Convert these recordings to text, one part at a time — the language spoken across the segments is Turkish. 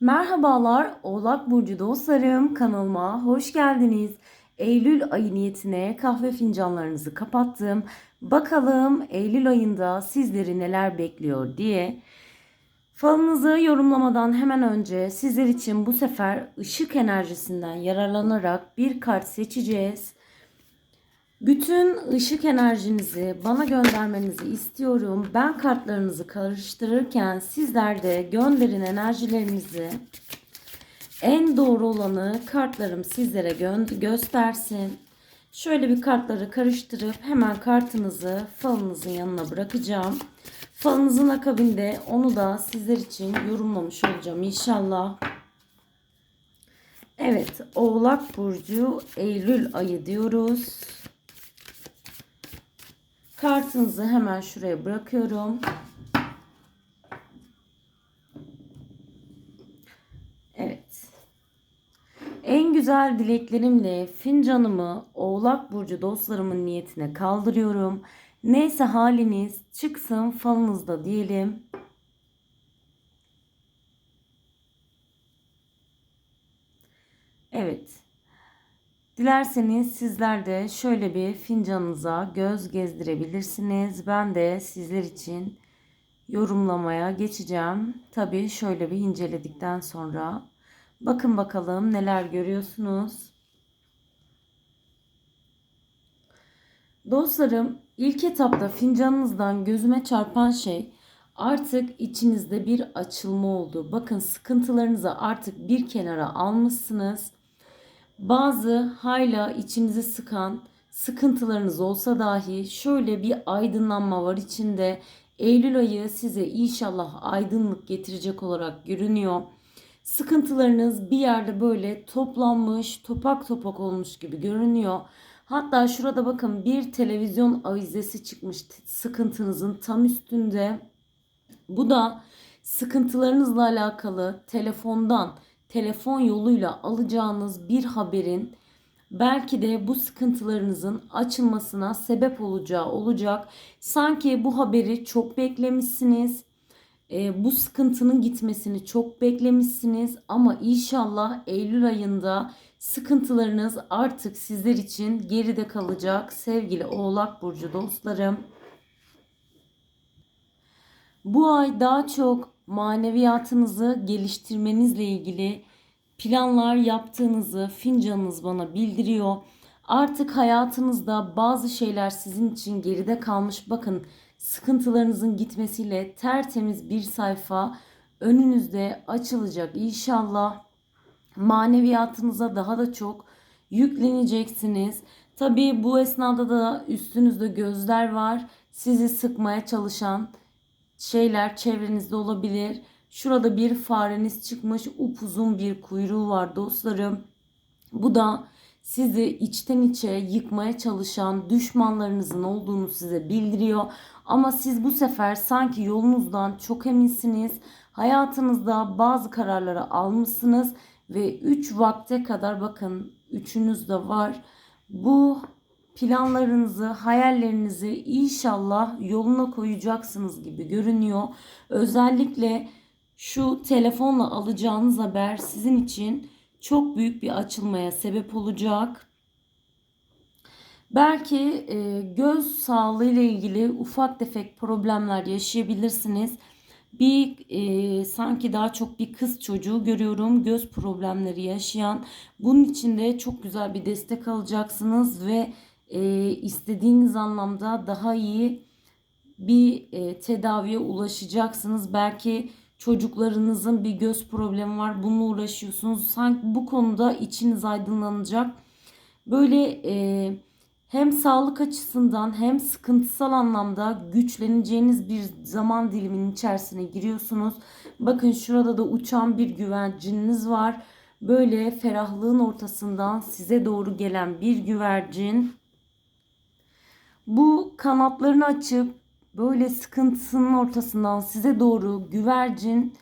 Merhabalar Oğlak Burcu dostlarım kanalıma hoş geldiniz. Eylül ayı niyetine kahve fincanlarınızı kapattım. Bakalım Eylül ayında sizleri neler bekliyor diye. Falınızı yorumlamadan hemen önce sizler için bu sefer ışık enerjisinden yararlanarak bir kart seçeceğiz. Bütün ışık enerjinizi bana göndermenizi istiyorum. Ben kartlarınızı karıştırırken sizler de gönderin enerjilerinizi. En doğru olanı kartlarım sizlere gö- göstersin. Şöyle bir kartları karıştırıp hemen kartınızı falınızın yanına bırakacağım. Falınızın akabinde onu da sizler için yorumlamış olacağım inşallah. Evet, Oğlak Burcu Eylül ayı diyoruz. Kartınızı hemen şuraya bırakıyorum. Evet. En güzel dileklerimle fincanımı Oğlak Burcu dostlarımın niyetine kaldırıyorum. Neyse haliniz çıksın falınızda diyelim. Evet. Dilerseniz sizler de şöyle bir fincanınıza göz gezdirebilirsiniz. Ben de sizler için yorumlamaya geçeceğim. Tabii şöyle bir inceledikten sonra bakın bakalım neler görüyorsunuz. Dostlarım ilk etapta fincanınızdan gözüme çarpan şey artık içinizde bir açılma oldu. Bakın sıkıntılarınızı artık bir kenara almışsınız bazı hala içinizi sıkan sıkıntılarınız olsa dahi şöyle bir aydınlanma var içinde. Eylül ayı size inşallah aydınlık getirecek olarak görünüyor. Sıkıntılarınız bir yerde böyle toplanmış, topak topak olmuş gibi görünüyor. Hatta şurada bakın bir televizyon avizesi çıkmış sıkıntınızın tam üstünde. Bu da sıkıntılarınızla alakalı telefondan telefon yoluyla alacağınız bir haberin belki de bu sıkıntılarınızın açılmasına sebep olacağı olacak. Sanki bu haberi çok beklemişsiniz. E, bu sıkıntının gitmesini çok beklemişsiniz ama inşallah Eylül ayında sıkıntılarınız artık sizler için geride kalacak sevgili Oğlak burcu dostlarım. Bu ay daha çok maneviyatınızı geliştirmenizle ilgili planlar yaptığınızı fincanınız bana bildiriyor. Artık hayatınızda bazı şeyler sizin için geride kalmış. Bakın sıkıntılarınızın gitmesiyle tertemiz bir sayfa önünüzde açılacak inşallah. Maneviyatınıza daha da çok yükleneceksiniz. Tabii bu esnada da üstünüzde gözler var. Sizi sıkmaya çalışan şeyler çevrenizde olabilir. Şurada bir fareniz çıkmış. Upuzun bir kuyruğu var dostlarım. Bu da sizi içten içe yıkmaya çalışan düşmanlarınızın olduğunu size bildiriyor. Ama siz bu sefer sanki yolunuzdan çok eminsiniz. Hayatınızda bazı kararları almışsınız ve 3 vakte kadar bakın üçünüz de var. Bu planlarınızı, hayallerinizi inşallah yoluna koyacaksınız gibi görünüyor. Özellikle şu telefonla alacağınız haber sizin için çok büyük bir açılmaya sebep olacak. Belki e, göz sağlığı ile ilgili ufak tefek problemler yaşayabilirsiniz. Bir e, sanki daha çok bir kız çocuğu görüyorum göz problemleri yaşayan. Bunun için de çok güzel bir destek alacaksınız ve e, istediğiniz anlamda daha iyi bir e, tedaviye ulaşacaksınız. Belki çocuklarınızın bir göz problemi var. Bununla uğraşıyorsunuz. Sanki bu konuda içiniz aydınlanacak. Böyle e, hem sağlık açısından hem sıkıntısal anlamda güçleneceğiniz bir zaman diliminin içerisine giriyorsunuz. Bakın şurada da uçan bir güvercininiz var. Böyle ferahlığın ortasından size doğru gelen bir güvercin. Bu kanatlarını açıp böyle sıkıntısının ortasından size doğru güvercin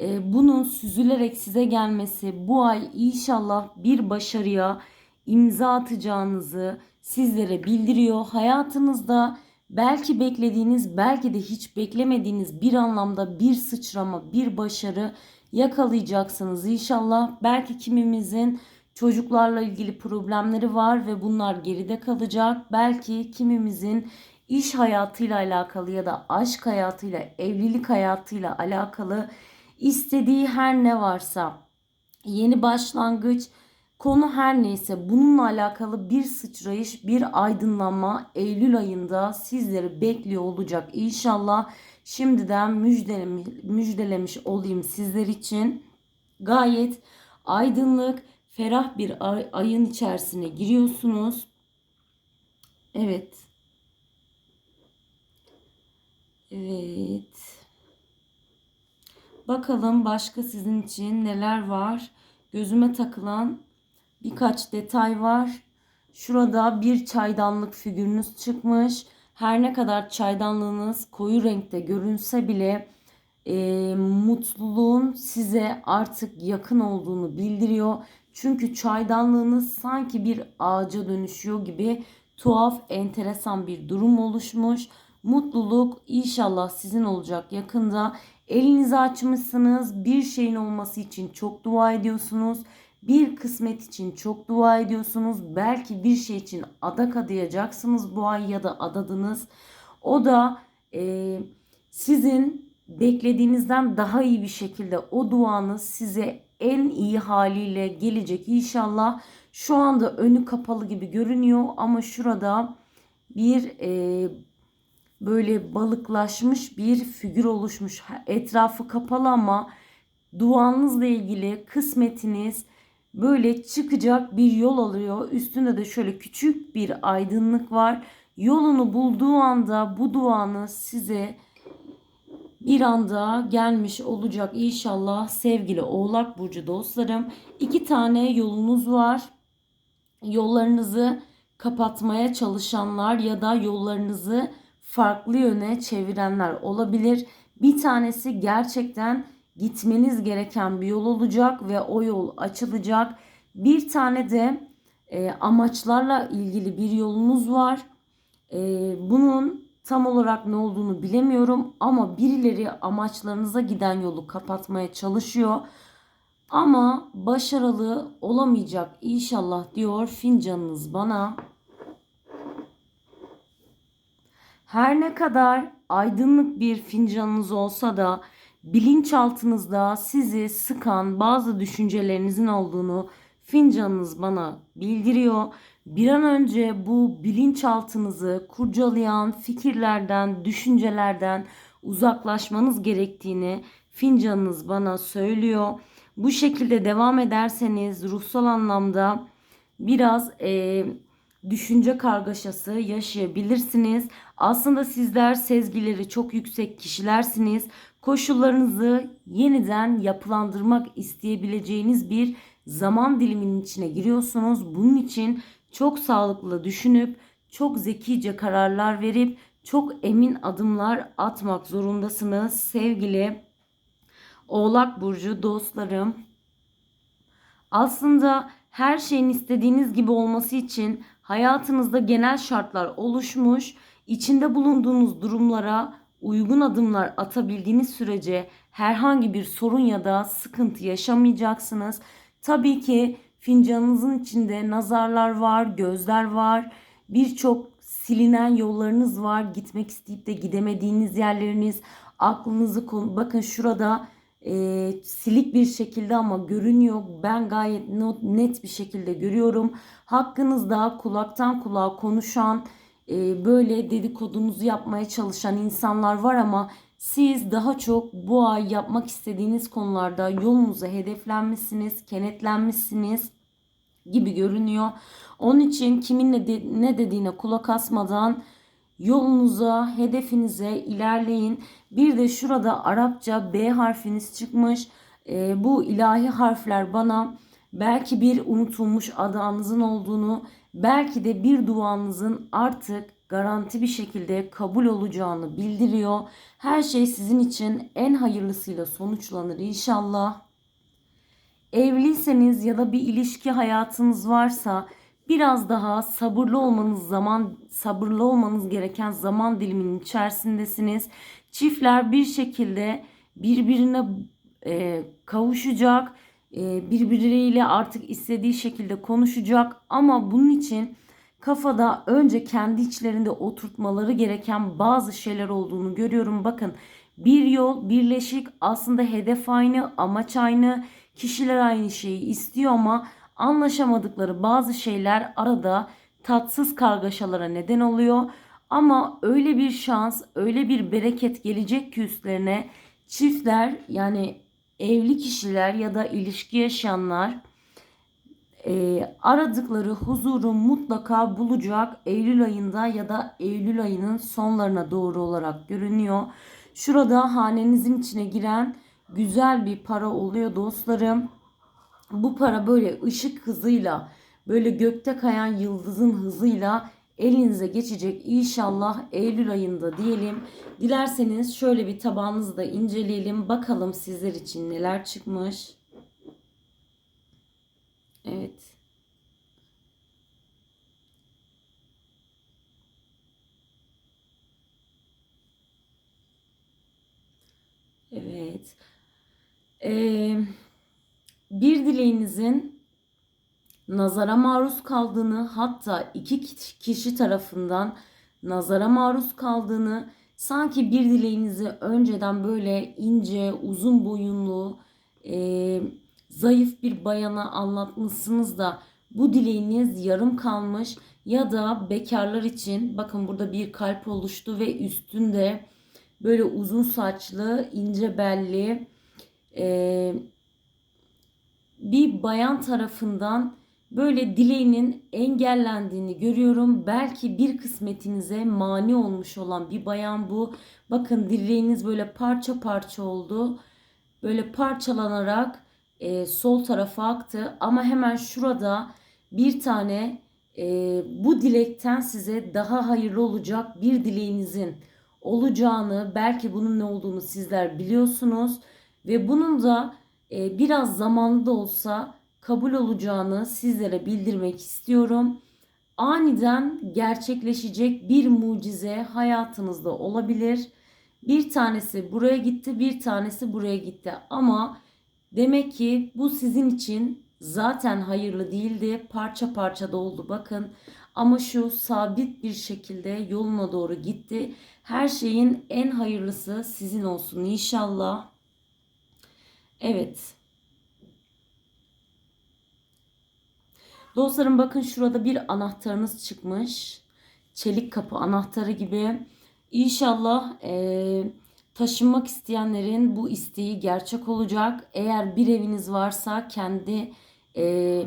e, bunun süzülerek size gelmesi bu ay inşallah bir başarıya imza atacağınızı sizlere bildiriyor. Hayatınızda belki beklediğiniz belki de hiç beklemediğiniz bir anlamda bir sıçrama bir başarı yakalayacaksınız inşallah. Belki kimimizin çocuklarla ilgili problemleri var ve bunlar geride kalacak. Belki kimimizin iş hayatıyla alakalı ya da aşk hayatıyla, evlilik hayatıyla alakalı istediği her ne varsa yeni başlangıç konu her neyse bununla alakalı bir sıçrayış, bir aydınlanma Eylül ayında sizleri bekliyor olacak inşallah. Şimdiden müjdelemiş, müjdelemiş olayım sizler için. Gayet aydınlık, ferah bir ay- ayın içerisine giriyorsunuz. Evet. Evet. Bakalım başka sizin için neler var? Gözüme takılan birkaç detay var. Şurada bir çaydanlık figürünüz çıkmış. Her ne kadar çaydanlığınız koyu renkte görünse bile e, mutluluğun size artık yakın olduğunu bildiriyor. Çünkü çaydanlığınız sanki bir ağaca dönüşüyor gibi tuhaf, enteresan bir durum oluşmuş. Mutluluk inşallah sizin olacak yakında. Elinizi açmışsınız. Bir şeyin olması için çok dua ediyorsunuz. Bir kısmet için çok dua ediyorsunuz. Belki bir şey için adak adayacaksınız bu ay ya da adadınız. O da e, sizin beklediğinizden daha iyi bir şekilde o duanız size en iyi haliyle gelecek inşallah. Şu anda önü kapalı gibi görünüyor ama şurada bir e, böyle balıklaşmış bir figür oluşmuş. Etrafı kapalı ama duanızla ilgili kısmetiniz böyle çıkacak bir yol alıyor. Üstünde de şöyle küçük bir aydınlık var. Yolunu bulduğu anda bu duanız size bir anda gelmiş olacak inşallah sevgili Oğlak Burcu dostlarım. İki tane yolunuz var. Yollarınızı kapatmaya çalışanlar ya da yollarınızı farklı yöne çevirenler olabilir. Bir tanesi gerçekten gitmeniz gereken bir yol olacak ve o yol açılacak. Bir tane de e, amaçlarla ilgili bir yolunuz var. E, bunun tam olarak ne olduğunu bilemiyorum ama birileri amaçlarınıza giden yolu kapatmaya çalışıyor. Ama başarılı olamayacak inşallah diyor fincanınız bana. Her ne kadar aydınlık bir fincanınız olsa da bilinçaltınızda sizi sıkan bazı düşüncelerinizin olduğunu fincanınız bana bildiriyor. Bir an önce bu bilinçaltınızı kurcalayan fikirlerden, düşüncelerden uzaklaşmanız gerektiğini fincanınız bana söylüyor. Bu şekilde devam ederseniz ruhsal anlamda biraz e, düşünce kargaşası yaşayabilirsiniz. Aslında sizler sezgileri çok yüksek kişilersiniz. Koşullarınızı yeniden yapılandırmak isteyebileceğiniz bir zaman diliminin içine giriyorsunuz. Bunun için çok sağlıklı düşünüp çok zekice kararlar verip çok emin adımlar atmak zorundasınız sevgili Oğlak burcu dostlarım. Aslında her şeyin istediğiniz gibi olması için hayatınızda genel şartlar oluşmuş. İçinde bulunduğunuz durumlara uygun adımlar atabildiğiniz sürece herhangi bir sorun ya da sıkıntı yaşamayacaksınız. Tabii ki fincanınızın içinde nazarlar var, gözler var. Birçok silinen yollarınız var. Gitmek isteyip de gidemediğiniz yerleriniz, aklınızı bakın şurada e, silik bir şekilde ama görünüyor. Ben gayet net bir şekilde görüyorum. Hakkınızda kulaktan kulağa konuşan, e, böyle dedikodunuzu yapmaya çalışan insanlar var ama siz daha çok bu ay yapmak istediğiniz konularda yolunuza hedeflenmişsiniz, kenetlenmişsiniz gibi görünüyor. Onun için kimin ne, de, ne dediğine kulak asmadan yolunuza, hedefinize ilerleyin. Bir de şurada Arapça B harfiniz çıkmış. E, bu ilahi harfler bana belki bir unutulmuş adağınızın olduğunu, belki de bir duanızın artık garanti bir şekilde kabul olacağını bildiriyor. Her şey sizin için en hayırlısıyla sonuçlanır inşallah. Evliyseniz ya da bir ilişki hayatınız varsa biraz daha sabırlı olmanız zaman sabırlı olmanız gereken zaman diliminin içerisindesiniz. Çiftler bir şekilde birbirine e, kavuşacak. E, birbirleriyle artık istediği şekilde konuşacak. Ama bunun için kafada önce kendi içlerinde oturtmaları gereken bazı şeyler olduğunu görüyorum. Bakın bir yol birleşik aslında hedef aynı amaç aynı kişiler aynı şeyi istiyor ama anlaşamadıkları bazı şeyler arada tatsız kargaşalara neden oluyor. Ama öyle bir şans, öyle bir bereket gelecek ki üstlerine çiftler yani evli kişiler ya da ilişki yaşayanlar e, aradıkları huzuru mutlaka bulacak Eylül ayında ya da Eylül ayının sonlarına doğru olarak görünüyor. Şurada hanenizin içine giren güzel bir para oluyor dostlarım. Bu para böyle ışık hızıyla böyle gökte kayan yıldızın hızıyla elinize geçecek inşallah Eylül ayında diyelim. Dilerseniz şöyle bir tabağınızı da inceleyelim. Bakalım sizler için neler çıkmış. Evet. Evet. Ee, bir dileğinizin nazara maruz kaldığını hatta iki kişi tarafından nazara maruz kaldığını sanki bir dileğinizi önceden böyle ince uzun boyunlu e, zayıf bir bayana anlatmışsınız da bu dileğiniz yarım kalmış ya da bekarlar için bakın burada bir kalp oluştu ve üstünde böyle uzun saçlı ince belli e, bir bayan tarafından böyle dileğinin engellendiğini görüyorum. Belki bir kısmetinize mani olmuş olan bir bayan bu. Bakın dileğiniz böyle parça parça oldu. Böyle parçalanarak e, sol tarafa aktı. Ama hemen şurada bir tane e, bu dilekten size daha hayırlı olacak bir dileğinizin olacağını, belki bunun ne olduğunu sizler biliyorsunuz. Ve bunun da e, biraz zamanlı da olsa kabul olacağını sizlere bildirmek istiyorum. Aniden gerçekleşecek bir mucize hayatınızda olabilir. Bir tanesi buraya gitti, bir tanesi buraya gitti. Ama demek ki bu sizin için zaten hayırlı değildi. Parça parça da oldu bakın. Ama şu sabit bir şekilde yoluna doğru gitti. Her şeyin en hayırlısı sizin olsun inşallah. Evet. Dostlarım bakın şurada bir anahtarınız çıkmış. Çelik kapı anahtarı gibi. İnşallah e, taşınmak isteyenlerin bu isteği gerçek olacak. Eğer bir eviniz varsa kendi e,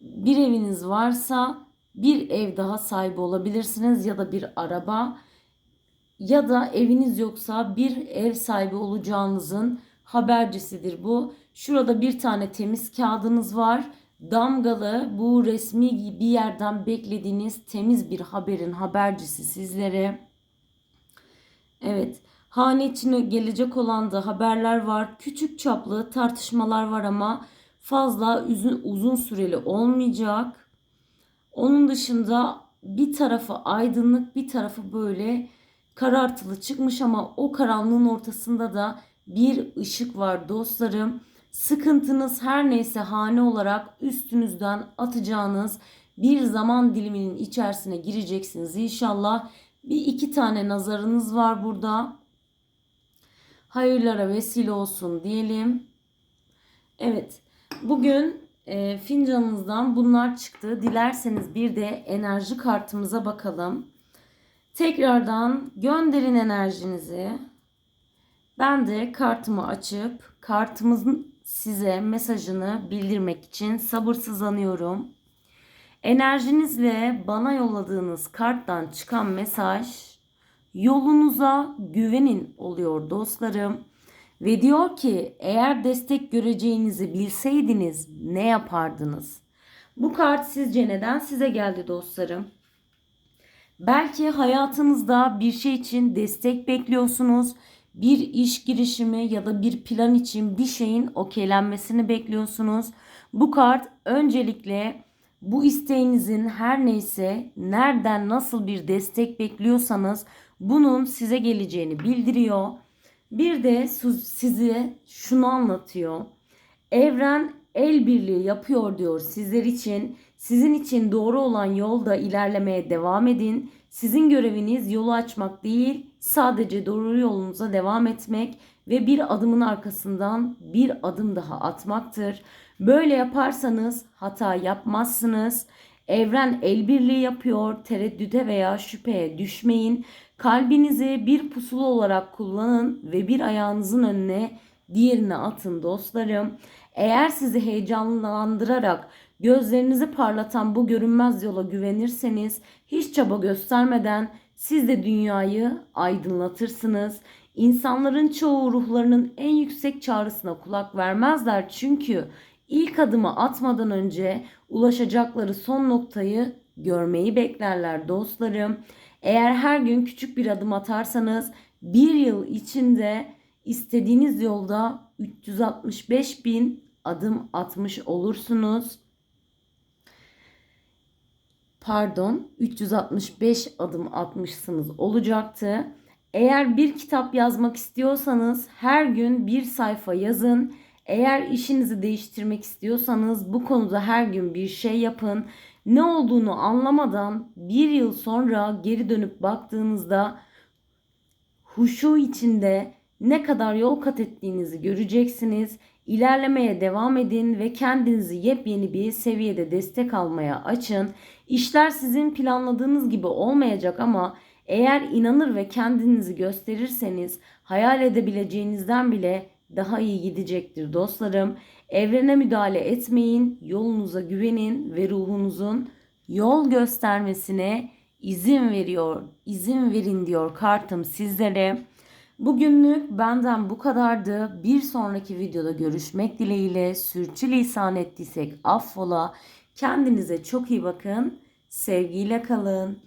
bir eviniz varsa bir ev daha sahibi olabilirsiniz ya da bir araba ya da eviniz yoksa bir ev sahibi olacağınızın habercisidir bu. Şurada bir tane temiz kağıdınız var damgalı bu resmi bir yerden beklediğiniz temiz bir haberin habercisi sizlere. Evet. Hane içine gelecek olan da haberler var. Küçük çaplı tartışmalar var ama fazla uzun, uzun süreli olmayacak. Onun dışında bir tarafı aydınlık bir tarafı böyle karartılı çıkmış ama o karanlığın ortasında da bir ışık var dostlarım. Sıkıntınız her neyse hane olarak üstünüzden atacağınız bir zaman diliminin içerisine gireceksiniz inşallah. Bir iki tane nazarınız var burada. Hayırlara vesile olsun diyelim. Evet. Bugün e, fincanınızdan bunlar çıktı. Dilerseniz bir de enerji kartımıza bakalım. Tekrardan gönderin enerjinizi. Ben de kartımı açıp kartımızın size mesajını bildirmek için sabırsızlanıyorum. Enerjinizle bana yolladığınız karttan çıkan mesaj yolunuza güvenin oluyor dostlarım. Ve diyor ki eğer destek göreceğinizi bilseydiniz ne yapardınız? Bu kart sizce neden size geldi dostlarım? Belki hayatınızda bir şey için destek bekliyorsunuz bir iş girişimi ya da bir plan için bir şeyin okeylenmesini bekliyorsunuz. Bu kart öncelikle bu isteğinizin her neyse nereden nasıl bir destek bekliyorsanız bunun size geleceğini bildiriyor. Bir de size şunu anlatıyor. Evren el birliği yapıyor diyor sizler için. Sizin için doğru olan yolda ilerlemeye devam edin. Sizin göreviniz yolu açmak değil, sadece doğru yolunuza devam etmek ve bir adımın arkasından bir adım daha atmaktır. Böyle yaparsanız hata yapmazsınız. Evren el birliği yapıyor. Tereddüte veya şüpheye düşmeyin. Kalbinizi bir pusulu olarak kullanın ve bir ayağınızın önüne diğerini atın dostlarım. Eğer sizi heyecanlandırarak gözlerinizi parlatan bu görünmez yola güvenirseniz hiç çaba göstermeden siz de dünyayı aydınlatırsınız. İnsanların çoğu ruhlarının en yüksek çağrısına kulak vermezler çünkü ilk adımı atmadan önce ulaşacakları son noktayı görmeyi beklerler dostlarım. Eğer her gün küçük bir adım atarsanız bir yıl içinde istediğiniz yolda 365 bin adım atmış olursunuz. Pardon 365 adım atmışsınız olacaktı. Eğer bir kitap yazmak istiyorsanız her gün bir sayfa yazın. Eğer işinizi değiştirmek istiyorsanız bu konuda her gün bir şey yapın. Ne olduğunu anlamadan bir yıl sonra geri dönüp baktığınızda huşu içinde ne kadar yol kat ettiğinizi göreceksiniz. İlerlemeye devam edin ve kendinizi yepyeni bir seviyede destek almaya açın. İşler sizin planladığınız gibi olmayacak ama eğer inanır ve kendinizi gösterirseniz hayal edebileceğinizden bile daha iyi gidecektir dostlarım. Evrene müdahale etmeyin, yolunuza güvenin ve ruhunuzun yol göstermesine izin veriyor. İzin verin diyor kartım sizlere. Bugünlük benden bu kadardı. Bir sonraki videoda görüşmek dileğiyle sürçülisan ettiysek affola. Kendinize çok iyi bakın. Sevgiyle kalın.